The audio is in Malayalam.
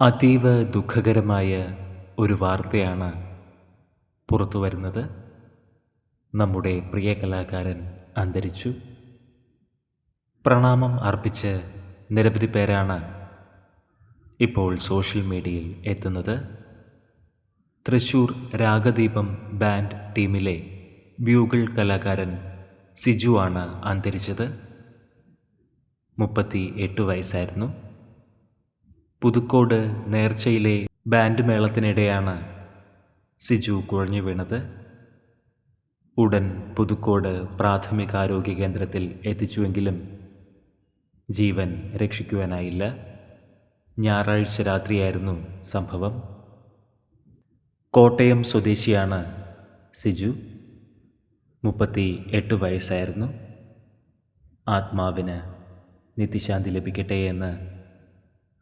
അതീവ ദുഃഖകരമായ ഒരു വാർത്തയാണ് പുറത്തു വരുന്നത്. നമ്മുടെ പ്രിയ കലാകാരൻ അന്തരിച്ചു. പ്രണാമം അർപ്പിച്ച് നിരവധി പേരാണ് ഇപ്പോൾ സോഷ്യൽ മീഡിയയിൽ എത്തുന്നത്. തൃശൂർ രാഗദീപം ബാൻഡ് ടീമിലെ ബ്യൂഗിൾ കലാകാരൻ സിജു ആണ് അന്തരിച്ചത്. മുപ്പത്തി എട്ട് വയസ്സായിരുന്നു. പുതുക്കോട് നേർച്ചയിലെ ബാൻഡ് മേളത്തിനിടെയാണ് സിജു കുഴഞ്ഞു വീണത്. ഉടൻ പുതുക്കോട് പ്രാഥമികാരോഗ്യ കേന്ദ്രത്തിൽ എത്തിച്ചുവെങ്കിലും ജീവൻ രക്ഷിക്കുവാനായില്ല. ഞായറാഴ്ച രാത്രിയായിരുന്നു സംഭവം. കോട്ടയം സ്വദേശിയാണ് സിജു. മുപ്പത്തി എട്ട് വയസ്സായിരുന്നു. ആത്മാവിന് നിത്യശാന്തി ലഭിക്കട്ടെ എന്ന്